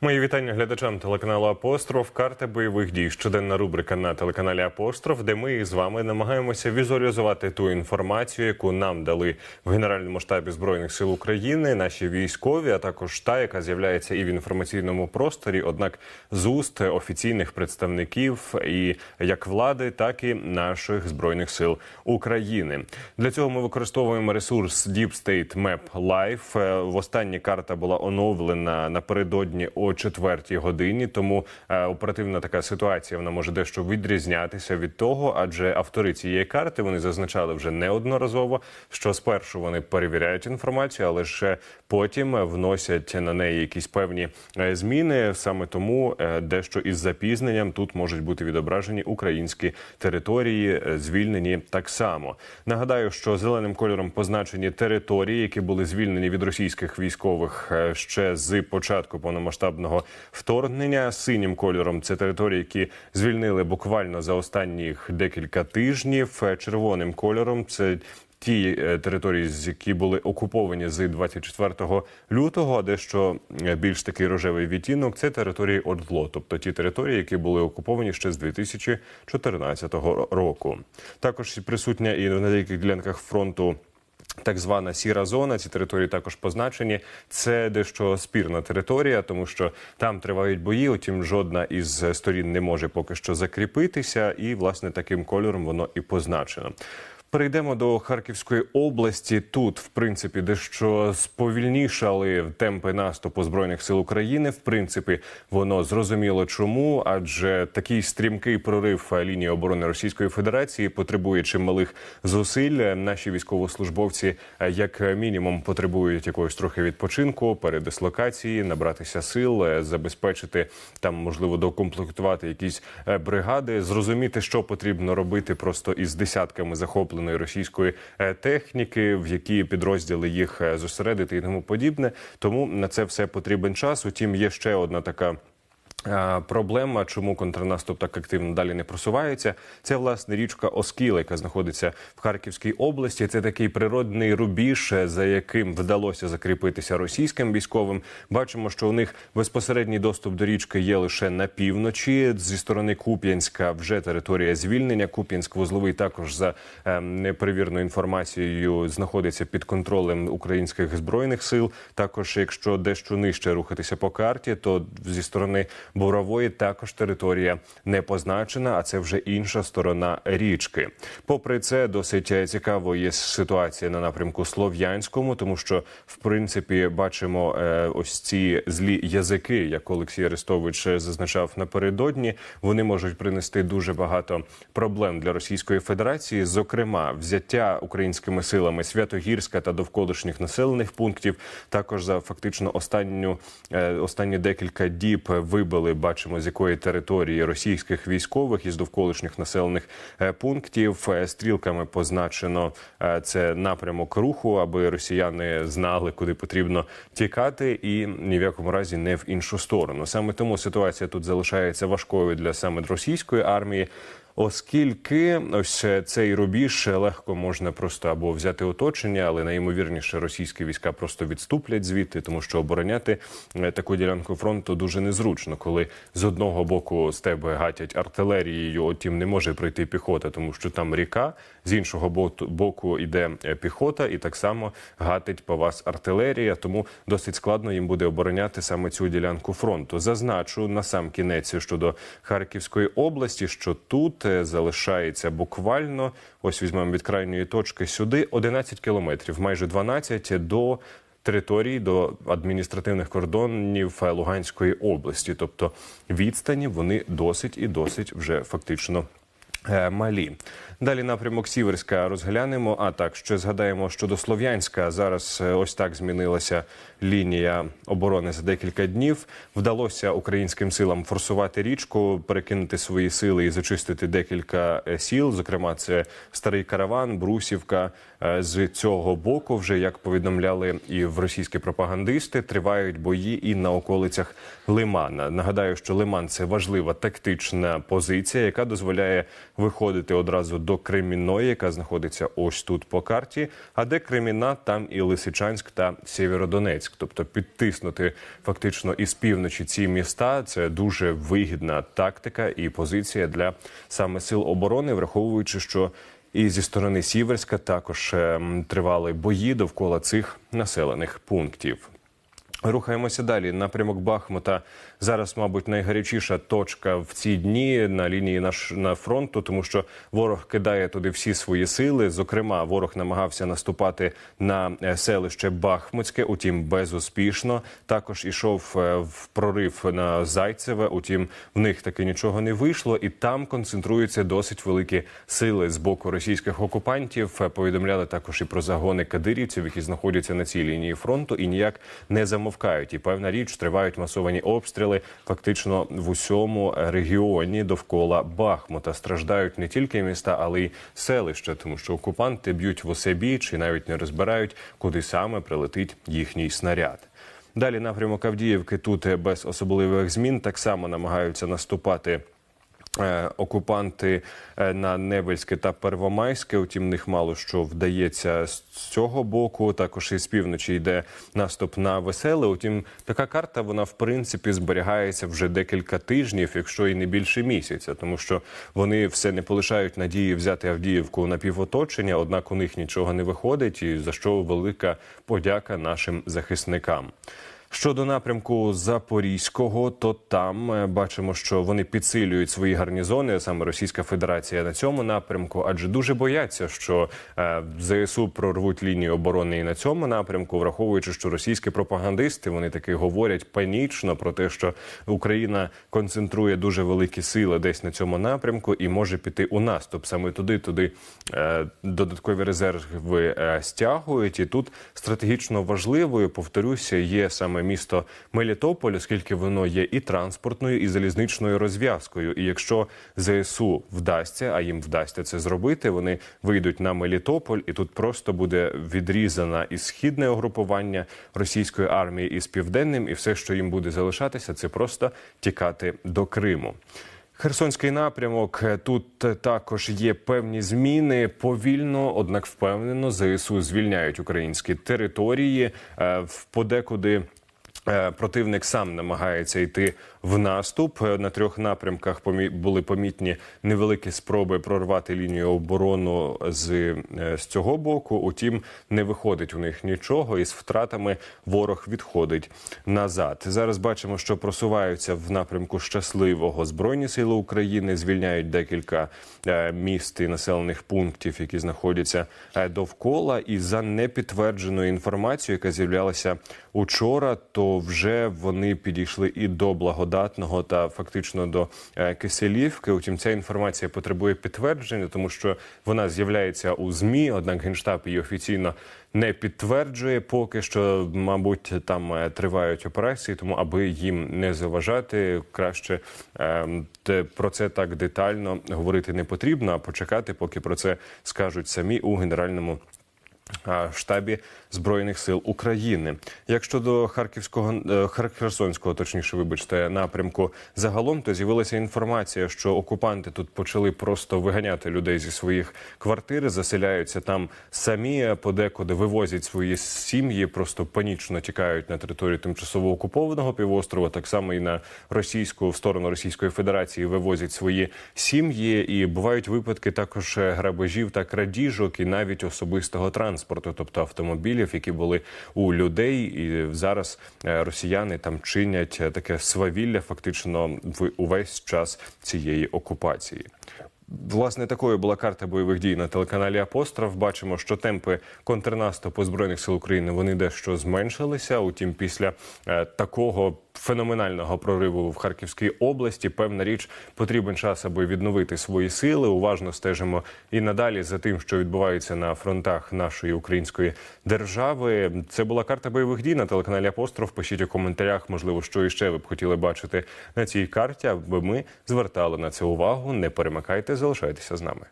Мої вітання глядачам телеканалу Апостроф. Карта бойових дій. Щоденна рубрика на телеканалі Апостроф, де ми з вами намагаємося візуалізувати ту інформацію, яку нам дали в Генеральному штабі збройних сил України, наші військові, а також та, яка з'являється і в інформаційному просторі, однак з уст офіційних представників і як влади, так і наших збройних сил України. Для цього ми використовуємо ресурс Deep State Map Live. Е, Востаннє карта була оновлена напередодні о четвертій годині. Тому е, оперативна така ситуація вона може дещо відрізнятися від того, адже автори цієї карти вони зазначали вже неодноразово, що спершу вони перевіряють інформацію, але ще потім вносять на неї якісь певні е, зміни. Саме тому е, дещо із запізненням тут можуть бути відображені українські території, звільнені так само. Нагадаю, що зеленим кольором позначені території, які були звільнені від російських військових ще з початку повномасштабного вторгнення. Синім кольором це території, які звільнили буквально за останніх декілька тижнів. Е, Червоним кольором це. Ті е, території, з які були окуповані з 24 лютого, а дещо е, більш такий рожевий відтінок, це території ОРДЛО, тобто ті території, які були окуповані ще з 2014 року. Також присутня і на деяких ділянках фронту. Так звана сіра зона, ці території також позначені. Це дещо спірна територія, тому що там тривають бої. Утім, жодна із сторін не може поки що закріпитися, і власне таким кольором воно і позначено. Перейдемо до Харківської області. Тут, в принципі, дещо сповільнішали темпи наступу збройних сил України. В принципі, воно зрозуміло чому, адже такий стрімкий прорив лінії оборони Російської Федерації потребує чималих зусиль. Наші військовослужбовці, як мінімум, потребують якогось трохи відпочинку, передислокації, набратися сил, забезпечити там, можливо, докомплектувати якісь е, бригади, зрозуміти, що потрібно робити просто із десятками захоплених російської е, техніки, в які підрозділи їх е, зосередити і тому подібне. Тому на це все потрібен час. Утім, є ще одна така. Е, Проблема, чому контрнаступ так активно далі не просувається, це власне річка Оскіл, яка знаходиться в Харківській області. Це такий природний рубіж, е, за яким вдалося закріпитися російським військовим. Бачимо, що у них безпосередній доступ до річки є лише на півночі. Зі сторони Куп'янська вже територія звільнення. Куп'янськ вузловий також за е, неперевірною інформацією знаходиться під контролем українських збройних сил. Також, якщо дещо нижче рухатися по карті, то зі сторони Борової також територія не позначена, а це вже інша сторона річки. Попри це, досить цікаво є ситуація на напрямку Слов'янському, тому що в принципі бачимо е, ось ці злі язики, як Олексій Арестович зазначав напередодні. Вони можуть принести дуже багато проблем для Російської Федерації, зокрема, взяття українськими силами Святогірська та довколишніх населених пунктів. Також за фактично останню е, останні декілька діб вибили, бачимо з якої території російських військових із довколишніх населених е, пунктів. Е, Стрілками позначено е, це напрямок руху, аби росіяни знали, куди потрібно тікати, і ні в якому разі не в іншу сторону. Саме тому ситуація тут залишається важкою для саме російської армії. Оскільки ось цей рубіж легко можна просто або взяти оточення, але найімовірніше російські війська просто відступлять звідти, тому що обороняти е, таку ділянку фронту дуже незручно, коли з одного боку з тебе гатять артилерією, отім не може прийти піхота, тому що там ріка, з іншого бо- боку йде е, піхота, і так само гатить по вас артилерія. Тому досить складно їм буде обороняти саме цю ділянку фронту. Зазначу на сам кінець щодо Харківської області, що тут е, залишається буквально ось візьмемо від крайньої точки сюди 11 кілометрів, майже 12 до території до адміністративних кордонів Луганської області. Тобто відстані вони досить і досить вже фактично малі. Далі напрямок Сіверська розглянемо. А так ще згадаємо щодо Слов'янська. Зараз е, ось так змінилася лінія оборони за декілька днів. Вдалося українським силам форсувати річку, перекинути свої сили і зачистити декілька е, сіл. Зокрема, це старий караван, Брусівка, е, з цього боку, вже як повідомляли і в російські пропагандисти, тривають бої і на околицях Лимана. Нагадаю, що Лиман це важлива тактична позиція, яка дозволяє виходити одразу до Кремінної, яка знаходиться ось тут по карті. А де Креміна, там і Лисичанськ та Сєвєродонецьк. Тобто підтиснути фактично із півночі ці міста це дуже вигідна тактика і позиція для саме сил оборони, враховуючи, що і зі сторони Сіверська також ем, тривали бої довкола цих населених пунктів. Рухаємося далі. Напрямок Бахмута зараз, мабуть, найгарячіша точка в ці дні на лінії наш на фронту, тому що ворог кидає туди всі свої сили. Зокрема, ворог намагався наступати на е, селище Бахмутське, утім безуспішно. Також ішов е, в прорив на Зайцеве. Утім, в них таки нічого не вийшло, і там концентруються досить великі сили з боку російських окупантів. Е, Повідомляли також і про загони кадирівців, які знаходяться на цій лінії фронту, і ніяк не замовкають. І певна річ тривають масовані обстріли фактично в усьому регіоні довкола Бахмута. Страждають не тільки міста, але й селища, тому що окупанти б'ють в осебі чи навіть не розбирають, куди саме прилетить їхній снаряд. Далі напрямок Авдіївки тут без особливих змін так само намагаються наступати. Е, Окупанти е, на Невельське та Первомайське, утім, них мало що вдається з цього боку. Також із півночі йде наступ на веселе. Утім, така карта вона в принципі зберігається вже декілька тижнів, якщо і не більше місяця, тому що вони все не полишають надії взяти Авдіївку на півоточення. Однак у них нічого не виходить, і за що велика подяка нашим захисникам. Щодо напрямку Запорізького, то там е, бачимо, що вони підсилюють свої гарнізони, саме Російська Федерація на цьому напрямку, адже дуже бояться, що е, ЗСУ прорвуть лінію оборони і на цьому напрямку, враховуючи, що російські пропагандисти вони таки говорять панічно про те, що Україна концентрує дуже великі сили десь на цьому напрямку і може піти у наступ саме туди, туди е, додаткові резерви стягують. І тут стратегічно важливою, повторюся, є саме місто Мелітополь, оскільки воно є і транспортною, і залізничною розв'язкою. І якщо ЗСУ вдасться, а їм вдасться це зробити, вони вийдуть на Мелітополь, і тут просто буде відрізана і східне угрупування російської армії із південним, і все, що їм буде залишатися, це просто тікати до Криму. Херсонський напрямок тут також є певні зміни. Повільно, однак впевнено, ЗСУ звільняють українські території Е, в подекуди. Е, Противник сам намагається йти в наступ. Е, На трьох напрямках були помітні невеликі спроби прорвати лінію оборону з, е, з цього боку. Утім, не виходить у них нічого, і з втратами ворог відходить назад. Зараз бачимо, що просуваються в напрямку щасливого збройні сили України, звільняють декілька е, міст і населених пунктів, які знаходяться довкола. І за непідтвердженою інформацією, яка з'являлася учора, то вже вони підійшли і до благодатного та фактично до е, Киселівки. Утім, ця інформація потребує підтвердження, тому що вона з'являється у змі. Однак генштаб її офіційно не підтверджує. Поки що, мабуть, там е, тривають операції, тому аби їм не заважати, краще е, про це так детально говорити не потрібно, а почекати, поки про це скажуть самі у генеральному штабі збройних сил України. Як щодо харківського е, Херсонського, точніше, вибачте, напрямку загалом, то з'явилася інформація, що окупанти тут почали просто виганяти людей зі своїх квартир, заселяються там самі, подекуди вивозять свої сім'ї, просто панічно тікають на територію тимчасово окупованого півострова. Так само і на російську в сторону Російської Федерації вивозять свої сім'ї, і бувають випадки також е, грабежів та крадіжок, і навіть особистого транспорту, тобто автомобілів, які були у людей. І зараз е, росіяни там чинять е, таке свавілля, фактично в увесь час цієї окупації. Власне, такою була карта бойових дій на телеканалі Апостроф. Бачимо, що темпи контрнаступу збройних сил України вони дещо зменшилися. Утім, після е, такого феноменального прориву в Харківській області, певна річ потрібен час, аби відновити свої сили. Уважно стежимо і надалі за тим, що відбувається на фронтах нашої української держави. Це була карта бойових дій на телеканалі Апостроф. Пишіть у коментарях, можливо, що іще ви б хотіли бачити на цій карті, аби ми звертали на це увагу. Не перемикайте, залишайтеся з нами.